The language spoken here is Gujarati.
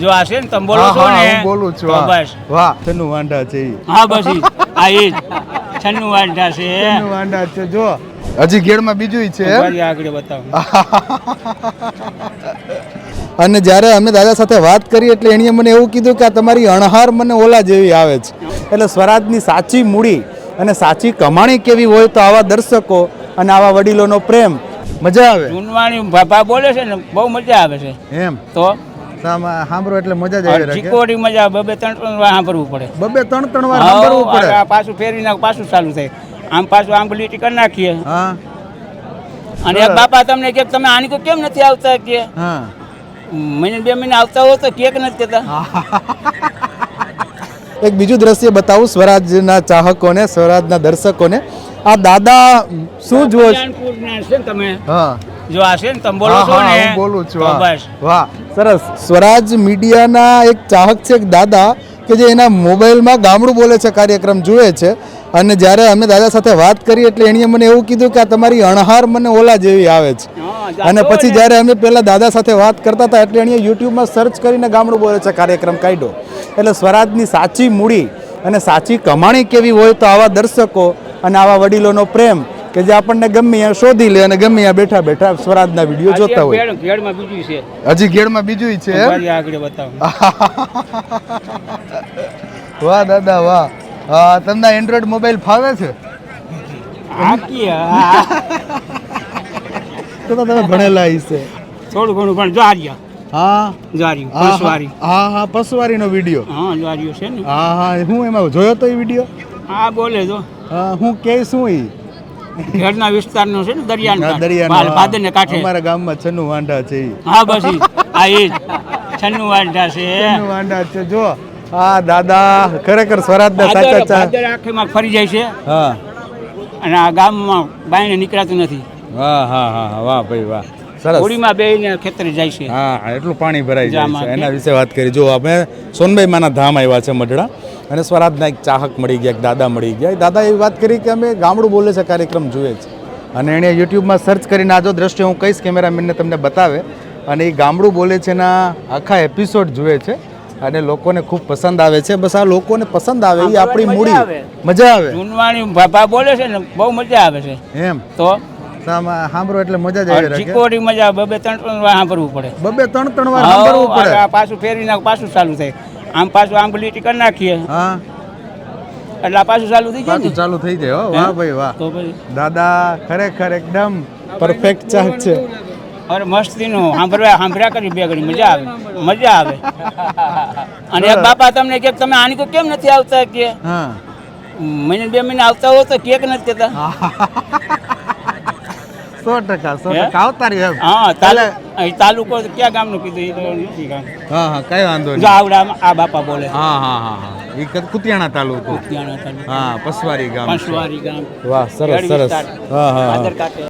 જો આ છે ને તમે બોલો છો ને હું બોલું છું હા. બસ. વાહ. તનું વાંડા છે હા બસ આ એ જ. છન્નું વાંડા છે. તનું વાંડા છે જો. હજી ગેડમાં બીજું છે? આગળ બતાવો. અને જ્યારે અમે દાદા સાથે વાત કરી એટલે એણે મને એવું કીધું કે આ તમારી અણહાર મને ઓલા જેવી આવે છે. એટલે સ્વરાજની સાચી મૂડી અને સાચી કમાણી કેવી હોય તો આવા દર્શકો અને આવા વડીલોનો પ્રેમ મજા આવે. જૂનવાણી બાપા બોલે છે ને બહુ મજા આવે છે. એમ. તો સાંભળો એટલે મજા જ આવી ચીકોડી મજા બબે ત્રણ ત્રણ વાર સાંભળવું પડે. બબે ત્રણ ત્રણ વાર સાંભળવું પડે? પાછું ફેરી નાખ પાછું ચાલુ થાય. આમ પાછું આંબલી કરી નાખીએ. હા. અને બાપા તમને કે તમે આની કો કેમ નથી આવતા? કે હા. મહિને બે મહિને આવતા હો તો કેક નથી કહેતા? એક બીજું દ્રશ્ય બતાવું સ્વરાજના ચાહકોને સ્વરાજના દર્શકોને. આ દાદા શું જુઓ? છે? તમે? હા. જો આ છે ને તમે બોલો છો ને? હું બોલું છું તો બસ. વાહ. સરસ. સ્વરાજ મીડિયાના એક ચાહક છે એક દાદા કે જે એના મોબાઈલમાં ગામડું બોલે છે કાર્યક્રમ જુએ છે. અને જ્યારે અમે દાદા સાથે વાત કરી એટલે એણે મને એવું કીધું કે આ તમારી અણહાર મને ઓલા જેવી આવે છે. અને પછી જ્યારે અમે પહેલા દાદા સાથે વાત કરતા હતા એટલે એણે યુટ્યુબમાં સર્ચ કરીને ગામડું બોલે છે કાર્યક્રમ કાઢ્યો. એટલે સ્વરાજની સાચી મૂડી અને સાચી કમાણી કેવી હોય તો આવા દર્શકો અને આવા વડીલોનો પ્રેમ કે જે આપણને ગમે ત્યાં શોધી લે અને ગમે ત્યાં બેઠા બેઠા સ્વરાજના વીડિયો જોતા હોય. ભેળમાં બીજું છે. હજી ગેડમાં બીજું છે આગળ બતાવો. વાહ દાદા વાહ. તમને એન્ડ્રોઈડ મોબાઈલ ફાવે છે? તો તો તમે ભણેલા હશે થોડું ઘણું પણ જો આર્યા. હા? જો આ હા, હા. પસવારીનો વીડિયો. હા જો છે ને. હા હા હું એમાં જોયો તો એ વીડિયો? હા બોલે જો. હા હું કે શું ઈ? ઘરના વિસ્તારનો છે ને દરિયાનો. દરિયાનો. ભાદરને કાંઠે. અમારા ગામમાં છન્નું વાંઢા છે હા બસ આ એ જ. છન્નું વાંઢા છે. છન્નું વાંઢા છે જો. આ દાદા ખરેખર સ્વરાજના સાચા ચા ભાદર આંખેમાં ફરી જાય છે. હા. અને આ ગામમાં બાયણે નીકળાતું નથી. હા હા હા હા, વાહ ભાઈ વાહ. સરસ. હોળીમાં બેહીને ખેતરે જાય છે. હા એટલું પાણી ભરાઈ જાય છે. એના વિશે વાત કરી. જો અમે સોનભાઈ માના ધામ આવ્યા છે મઢડા. અને સ્વરાજના એક ચાહક મળી ગયા એક દાદા મળી ગયા. એ દાદા એવી વાત કરી કે અમે ગામડું બોલે છે કાર્યક્રમ જોઈએ છે. અને એણે યુટ્યુબમાં સર્ચ કરીને આજો જો દ્રશ્ય હું કહીશ કેમેરામેનને તમને બતાવે. અને એ ગામડું બોલે છે ના આખા એપિસોડ જુએ છે. અને લોકોને ખૂબ પસંદ આવે છે. બસ આ લોકોને પસંદ આવે એ આપણી મૂડી. મજા આવે. જૂનવાણી બાપા બોલે છે ને બહુ મજા આવે છે. એમ. તો? સામા- સાંભળો એટલે મજા જ આવે ચીકોડી મજા બબે ત્રણ ત્રણ વાર સાંભળવું પડે. બબે ત્રણ ત્રણ વાર સાંભળવું પડે. આ પાછું ફેરવી નાખ પાછું ચાલુ થાય. આમ પાછું આંબલી કરી નાખીએ. હા. એટલે પાછું ચાલુ થઈ જાય ચાલુ થઈ જાય વાહ ભાઈ વાહ. તો દાદા ખરેખર એકદમ પરફેક્ટ ચાક છે. અરે મસ્તીનું સાંભળવા સાંભળ્યા કરી બે ઘડી મજા આવે મજા આવે. અને બાપા તમને કે તમે આની કોઈ કેમ નથી આવતા કે? મહિને બે મહિને આવતા હો તો કેક નથી કહેતા સો ટકા સો ટકા. અવતારી એમ હા. તાલે અહીં તાલુકો ક્યાં ગામનું કીધું? એ તો ગામ. હા હા કઈ વાંધો જો નહીં આવડા આ બાપા બોલે હા હા હા હા. એ કદ- કુતિયાણા તાલુકો. કુતિયાણા તાલુકો. હા પસવારી ગામ પસવારી ગામ. વાહ સરસ સરસ. હા હા આદર કાંઠે.